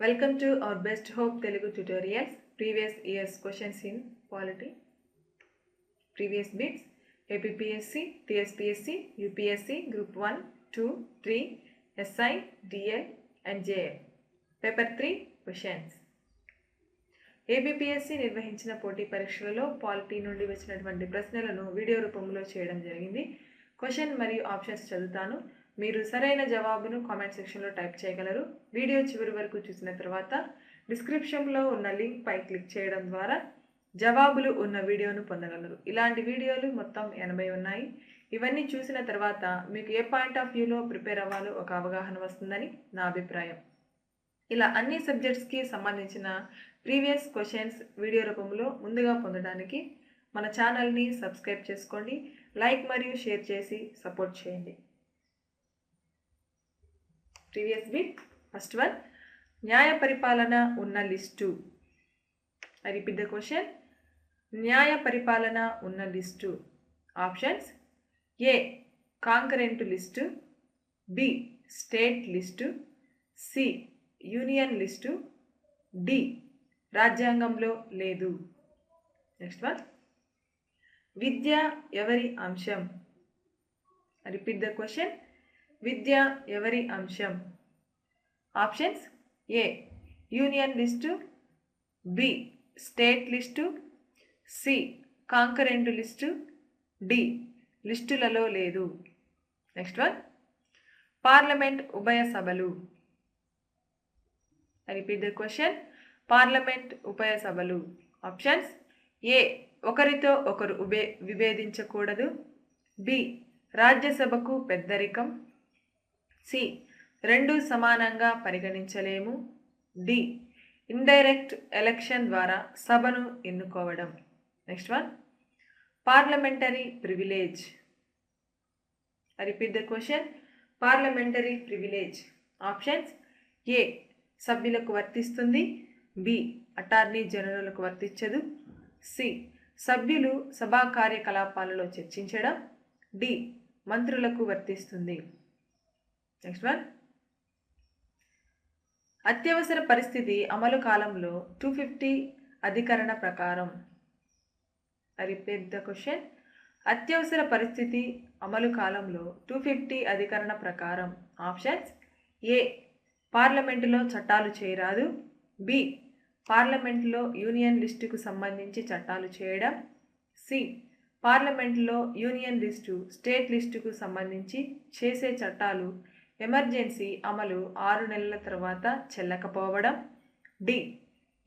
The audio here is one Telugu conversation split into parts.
Welcome to our best hope Telugu tutorials previous years questions in polity previous bits APPSC TSPSC UPSC group one two three SI DL and JL paper three questions APPSC నిర్వహించిన పోటీ పరీక్షలలో పాలిటీ నుండి వచ్చినటువంటి ప్రశ్నలను వీడియో రూపంలో చేయడం జరిగింది. క్వశ్చన్ మరియు ఆప్షన్స్ చదువుతాను. మీరు సరైన జవాబును కామెంట్ సెక్షన్లో టైప్ చేయగలరు. వీడియో చివరి వరకు చూసిన తర్వాత డిస్క్రిప్షన్లో ఉన్న లింక్పై క్లిక్ చేయడం ద్వారా జవాబులు ఉన్న వీడియోను పొందగలరు. ఇలాంటి వీడియోలు మొత్తం ఎనభై ఉన్నాయి. ఇవన్నీ చూసిన తర్వాత మీకు ఏ పాయింట్ ఆఫ్ వ్యూలో ప్రిపేర్ అవ్వాలో ఒక అవగాహన వస్తుందని నా అభిప్రాయం. ఇలా అన్ని సబ్జెక్ట్స్కి సంబంధించిన ప్రీవియస్ క్వశ్చన్స్ వీడియో రూపంలో ముందుగా పొందడానికి మన ఛానల్ని సబ్స్క్రైబ్ చేసుకోండి. లైక్ మరియు షేర్ చేసి సపోర్ట్ చేయండి. ప్రీవియస్ వీక్ ఫస్ట్ వన్ న్యాయ పరిపాలన ఉన్న list. I repeat the question న్యాయ పరిపాలన ఉన్న list. Options A concurrent list. B state list. C union list. D రాజ్యాంగంలో లేదు. నెక్స్ట్ వన్ విద్య ఎవరి అంశం? రిపీట్ ద క్వశ్చన్ విద్య ఎవరి అంశం? Options A. Union list B. State list C. Concurrent list D. లిస్టులలో లేదు. Next one. పార్లమెంట్ ఉభయ సభలు. రిపీట్ ద క్వశ్చన్ పార్లమెంట్ ఉభయ సభలు. Options A. ఒకరితో ఒకరు ఉభే విభేదించకూడదు. బి. రాజ్యసభకు పెద్దరికం. సి రెండు సమానంగా పరిగణించలేము. డి ఇండైరెక్ట్ ఎలక్షన్ ద్వారా సభను ఎన్నుకోవడం. Next one. Parliamentary privilege. Repeat the question. Parliamentary privilege. Options. A సభ్యులకు వర్తిస్తుంది. బి అటార్నీ జనరల్కు వర్తించదు. సి సభ్యులు సభా కార్యకలాపాలలో చర్చించడం. డి మంత్రులకు వర్తిస్తుంది. నెక్స్ట్ వన్ అత్యవసర పరిస్థితి అమలు కాలంలో టూ ఫిఫ్టీ అధికరణ ప్రకారం. రిపీట్ ద క్వశ్చన్ అత్యవసర పరిస్థితి అమలు కాలంలో టూ ఫిఫ్టీ అధికరణ ప్రకారం. ఆప్షన్స్ ఏ పార్లమెంటులో చట్టాలు చేయరాదు. బి పార్లమెంటులో యూనియన్ లిస్టుకు సంబంధించి చట్టాలు చేయడం. సి పార్లమెంటులో యూనియన్ లిస్టు స్టేట్ లిస్టుకు సంబంధించి చేసే చట్టాలు ఎమర్జెన్సీ అమలు ఆరు నెలల తర్వాత చెల్లకపోవడం. D.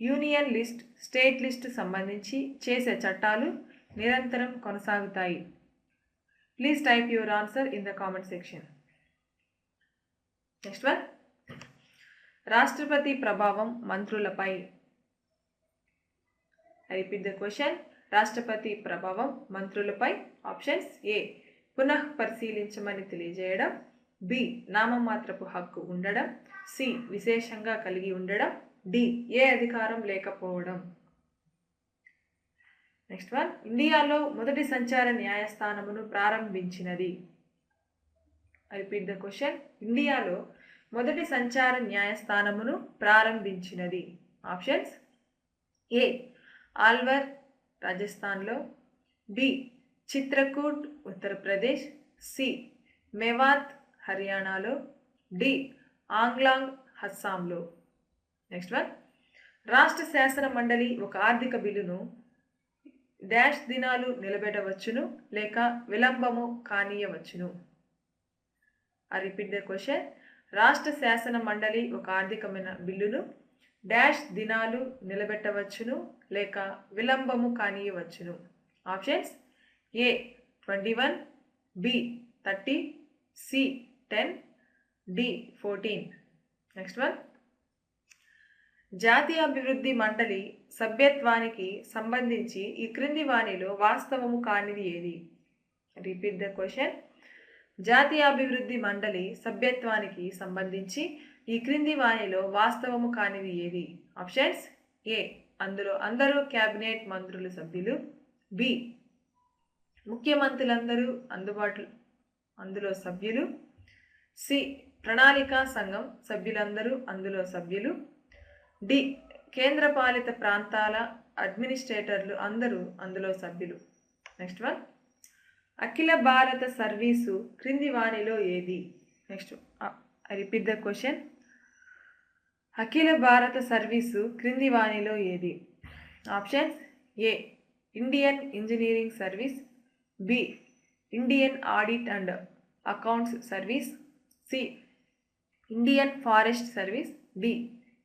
Union list state list సంబంధించి చేసే చట్టాలు నిరంతరం కొనసాగుతాయి. Please type your answer in the comment section. Next one. రాష్ట్రపతి ప్రభావం మంత్రులపై. Repeat the question. రాష్ట్రపతి ప్రభావం మంత్రులపై. Options A. పునః పరిశీలించమని తెలియజేయడం. బి నామమాత్రపు హక్కు ఉండడం. సి విశేషంగా కలిగి ఉండడం. డి ఏ అధికారం లేకపోవడం. నెక్స్ట్ వన్ ఇండియాలో మొదటి సంచార న్యాయస్థానమును ప్రారంభించినది. Repeat the question. ఇండియాలో మొదటి సంచార న్యాయస్థానమును ప్రారంభించినది. ఆప్షన్స్. ఏ ఆల్వర్ రాజస్థాన్లో. బి చిత్రకూట్ ఉత్తరప్రదేశ్. సి మెవాత్ హర్యానాలో డి. ఆంగ్లాంగ్ అస్సాంలో నెక్స్ట్ వన్. రాష్ట్ర శాసన మండలి ఒక ఆర్థిక బిల్లును డాష్ దినాలు నిలబెట్టవచ్చును లేక విలంబము కానీయవచ్చును? ఆ రిపీట్ ద క్వశ్చన్ రాష్ట్ర శాసన మండలి ఒక ఆర్థికమైన బిల్లును డాష్ దినాలు నిలబెట్టవచ్చును లేక విలంబము కానీయవచ్చును? Options A twenty one B thirty C ten D fourteen next one జాతీయ అభివృద్ధి మండలి సభ్యత్వానికి సంబంధించి ఈ క్రింది వాణిలో వాస్తవము కానిది ఏది? రిపీట్ ద క్వశ్చన్ జాతీయ అభివృద్ధి మండలి సభ్యత్వానికి సంబంధించి ఈ క్రింది వాణిలో వాస్తవము కానిది ఏది? ఆప్షన్స్ ఏ అందులో అందరూ క్యాబినెట్ మంత్రులు సభ్యులు. బి ముఖ్యమంత్రులందరూ అందుబాటులో అందులో సభ్యులు. సి ప్రణాళికా సంఘం సభ్యులందరూ అందులో సభ్యులు. డి కేంద్రపాలిత ప్రాంతాల అడ్మినిస్ట్రేటర్లు అందరూ అందులో సభ్యులు. Next one. అఖిల భారత సర్వీసు క్రింది వాణిలో ఏది? Next I repeat the question. అఖిల భారత సర్వీసు క్రింది వాణిలో ఏది? Options A Indian engineering service B Indian audit and accounts service C Indian forest service D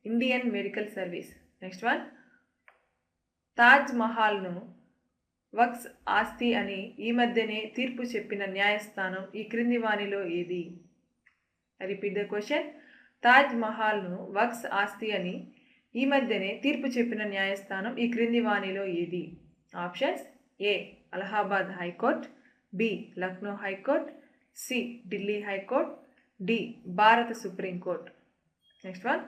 Indian medical service next one Taj మహల్ను వక్స్ ఆస్తి అని ఈ మధ్యనే తీర్పు చెప్పిన న్యాయస్థానం ఈ క్రింది వాణిలో ఏది? రిపీట్ ద క్వశ్చన్ తాజ్ మహల్ను వక్స్ ఆస్తి అని ఈ మధ్యనే తీర్పు చెప్పిన న్యాయస్థానం ఈ క్రింది వాణిలో ఏది? Options A Allahabad high court. B Lucknow high court. C Delhi high court. D భారత సుప్రీంకోర్టు నెక్స్ట్ వన్.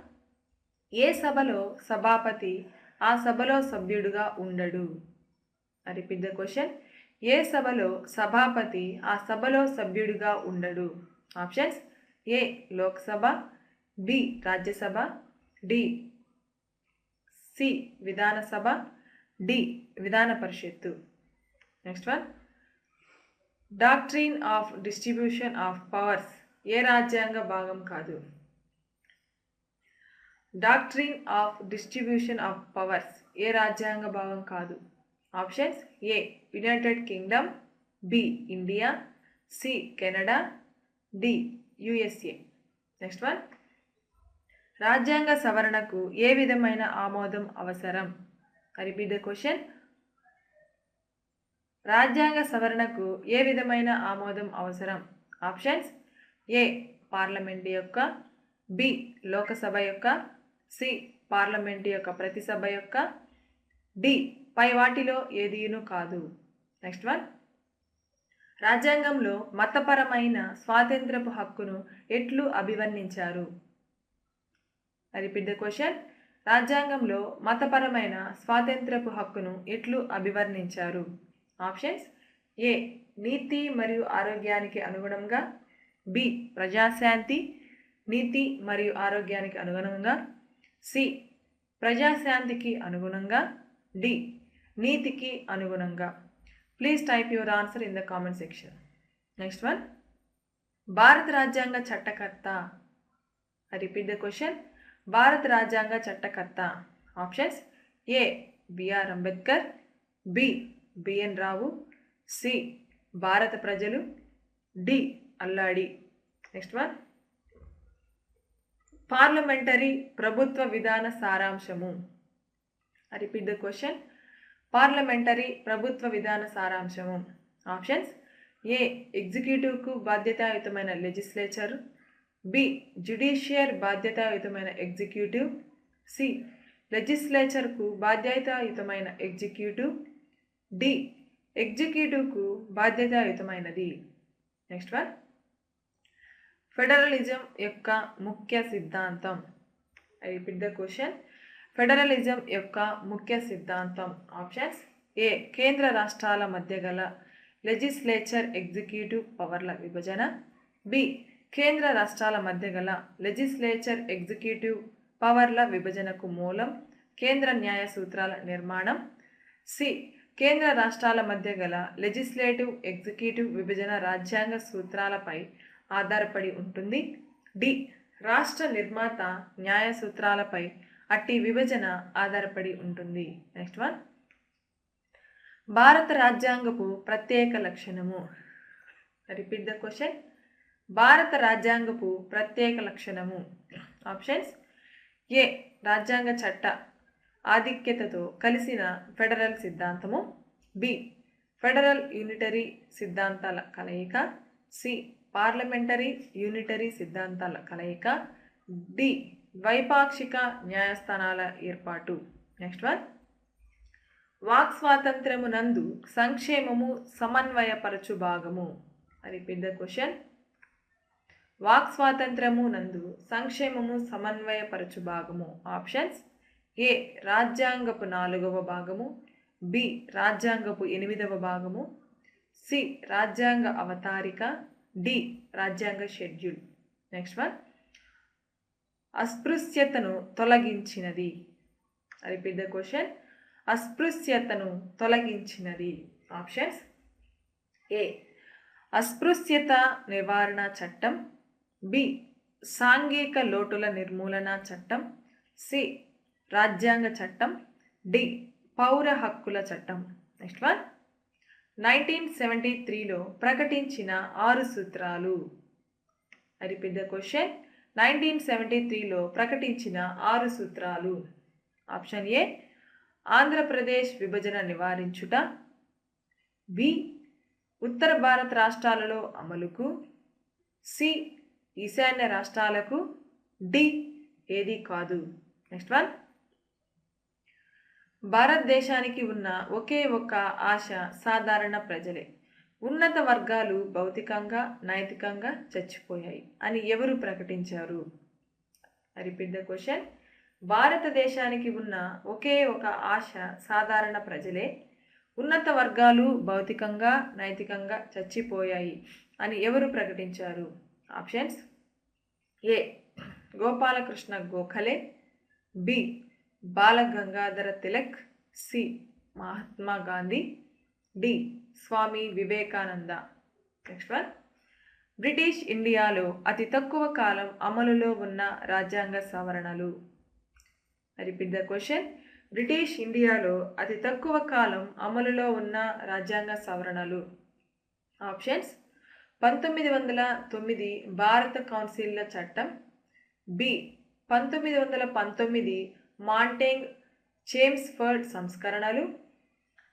ఏ సభలో సభాపతి ఆ సభలో సభ్యుడుగా ఉండడు? Repeat the question. ఏ సభలో సభాపతి ఆ సభలో సభ్యుడిగా ఉండడు? Options. A Lok Sabha. B Rajya Sabha. D C Vidhan Sabha. D Vidhan Parishad. Next one. Doctrine of distribution of powers. ఏ రాజ్యాంగ భాగం కాదు. Doctrine of distribution of powers ఏ రాజ్యాంగ భాగం కాదు. Options A United Kingdom B India C Canada D USA next one రాజ్యాంగ సవరణకు ఏ విధమైన ఆమోదం అవసరం? రిపీట్ ద క్వశ్చన్ రాజ్యాంగ సవరణకు ఏ విధమైన ఆమోదం అవసరం? ఆప్షన్స్ ఏ పార్లమెంట్ యొక్క బి లోకసభ యొక్క సి పార్లమెంట్ యొక్క ప్రతి సభ యొక్క డి పై వాటిలో ఏదీను కాదు. Next one. రాజ్యాంగంలో మతపరమైన స్వాతంత్రపు హక్కును ఎట్లు అభివర్ణించారు? Repeat the question. రాజ్యాంగంలో మతపరమైన స్వాతంత్రపు హక్కును ఎట్లు అభివర్ణించారు? ఆప్షన్స్. ఏ. నీతి మరియు ఆరోగ్యానికి అనుగుణంగా బి ప్రజాశాంతి నీతి మరియు ఆరోగ్యానికి అనుగుణంగా. సి ప్రజాశాంతికి అనుగుణంగా. డి నీతికి అనుగుణంగా. Please type your answer in the comment section next one భారత రాజ్యాంగ చట్టకర్త. రిపీట్ ద క్వశ్చన్ భారత రాజ్యాంగ చట్టకర్త. Options A BR Ambedkar B BN Rao C భారత ప్రజలు. D Alladi. Next one. Parliamentary ప్రభుత్వ విధాన సారాంశము. రిపీట్ ద క్వశ్చన్ పార్లమెంటరీ ప్రభుత్వ విధాన సారాంశము. ఆప్షన్స్ ఏ ఎగ్జిక్యూటివ్కు బాధ్యతాయుతమైన లెజిస్లేచర్ బి జ్యుడిషియర్ బాధ్యతాయుతమైన ఎగ్జిక్యూటివ్ సి లెజిస్లేచర్కు బాధ్యతాయుతమైన ఎగ్జిక్యూటివ్ డి ఎగ్జిక్యూటివ్కు బాధ్యతాయుతమైనది. నెక్స్ట్ వన్ ఫెడరలిజం యొక్క ముఖ్య సిద్ధాంతం. I repeat the question. Federalism యొక్క ముఖ్య సిద్ధాంతం ఆప్షన్స్ ఏ. కేంద్ర రాష్ట్రాల మధ్య గల లెజిస్లేచర్ ఎగ్జిక్యూటివ్ పవర్ల విభజన. బి. కేంద్ర రాష్ట్రాల మధ్య గల లెజిస్లేచర్ ఎగ్జిక్యూటివ్ పవర్ల విభజనకు మూలం కేంద్ర న్యాయ సూత్రాల నిర్మాణం. సి. కేంద్ర రాష్ట్రాల మధ్య గల లెజిస్లేటివ్ ఎగ్జిక్యూటివ్ విభజన రాజ్యాంగ సూత్రాలపై ఆధారపడి ఉంటుంది. డి. రాష్ట్ర నిర్మాత న్యాయ సూత్రాలపై అట్టి విభజన ఆధారపడి ఉంటుంది. Next one. భారత రాజ్యాంగపు ప్రత్యేక లక్షణము. Repeat the question. భారత రాజ్యాంగపు ప్రత్యేక లక్షణము. ఆప్షన్స్. ఏ. రాజ్యాంగ చట్ట ఆధిక్యతతో కలిసిన ఫెడరల్ సిద్ధాంతము. బి. ఫెడరల్ యూనిటరీ సిద్ధాంతాల కలయిక. సి. పార్లమెంటరీ యూనిటరీ సిద్ధాంతాల కలయిక డి ద్వైపాక్షిక న్యాయస్థానాల ఏర్పాటు. Next one. వాక్ స్వాతంత్రము నందు సంక్షేమము సమన్వయపరచు భాగము. అది పెద్ద క్వశ్చన్. వాక్ స్వాతంత్రము నందు సంక్షేమము సమన్వయపరచు భాగము. ఆప్షన్స్. ఏ రాజ్యాంగపు నాలుగవ భాగము. బి రాజ్యాంగపు ఎనిమిదవ భాగము. సి రాజ్యాంగ అవతారిక. డి రాజ్యాంగ షెడ్యూల్. Next one. అస్పృశ్యతను తొలగించినది. రిపీట్ ద క్వశ్చన్ అస్పృశ్యతను తొలగించినది. ఆప్షన్స్ ఏ అస్పృశ్యత నివారణ చట్టం. బి సాంఘిక లోటుల నిర్మూలన చట్టం. సి రాజ్యాంగ చట్టం. డి పౌర హక్కుల చట్టం. నెక్స్ట్ వన్ నైన్టీన్ సెవెంటీ త్రీలో ప్రకటించిన ఆరు సూత్రాలు. అది పెద్ద క్వశ్చన్ నైన్టీన్ సెవెంటీ త్రీలో ప్రకటించిన ఆరు సూత్రాలు. ఆప్షన్ ఏ ఆంధ్రప్రదేశ్ విభజన నివారించుట. బి ఉత్తర భారత రాష్ట్రాలలో అమలుకు. సి ఈశాన్య రాష్ట్రాలకు. డి ఏది కాదు. Next one. భారతదేశానికి ఉన్న ఒకే ఒక్క ఆశ సాధారణ ప్రజలే. ఉన్నత వర్గాలు భౌతికంగా నైతికంగా చచ్చిపోయాయి అని ఎవరు ప్రకటించారు? రిపీట్ ద క్వశ్చన్ భారతదేశానికి ఉన్న ఒకే ఒక ఆశ సాధారణ ప్రజలే ఉన్నత వర్గాలు భౌతికంగా నైతికంగా చచ్చిపోయాయి అని ఎవరు ప్రకటించారు? Options A Gopalakrishna Gokhale. B Balagangadhara Tilak C. Mahatma Gandhi D. Swami Vivekananda. Next one British ఇండియాలో అతి తక్కువ కాలం అమలులో ఉన్న రాజ్యాంగ సవరణలు. రిపీట్ ద క్వశ్చన్ బ్రిటిష్ ఇండియాలో అతి తక్కువ కాలం అమలులో ఉన్న రాజ్యాంగ సవరణలు. ఆప్షన్స్ పంతొమ్మిది వందల తొమ్మిది భారత కౌన్సిల్ల చట్టం. బి పంతొమ్మిది వందల పంతొమ్మిది మాంటేంగ్ చేమ్స్ఫర్డ్ సంస్కరణలు.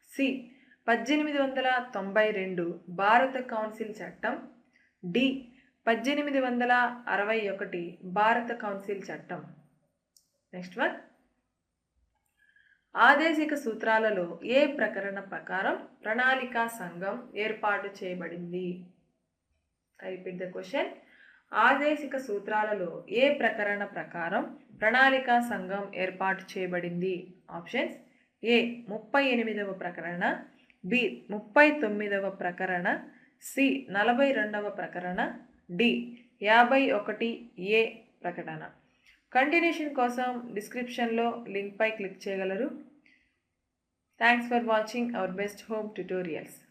సి. పద్దెనిమిది వందల తొంభై రెండు భారత కౌన్సిల్ చట్టం. డి. పద్దెనిమిది వందల అరవై ఒకటి భారత కౌన్సిల్ చట్టం. Next one. ఆదేశిక సూత్రాలలో ఏ ప్రకరణ ప్రకారం ప్రణాళికా సంఘం ఏర్పాటు చేయబడింది? రిపీట్ ద క్వశ్చన్ ఆదేశిక సూత్రాలలో ఏ ప్రకరణ ప్రకారం ప్రణాళికా సంఘం ఏర్పాటు చేయబడింది. ఆప్షన్స్ ఏ ముప్పై ఎనిమిదవ ప్రకరణ బి ముప్పై తొమ్మిదవ ప్రకరణ సి నలభై రెండవ ప్రకరణ డి యాభై ఒకటి ఏ ప్రకటన. కంటిన్యూషన్ కోసం డిస్క్రిప్షన్లో లింక్పై క్లిక్ చేయగలరు. Thanks for watching our best home tutorials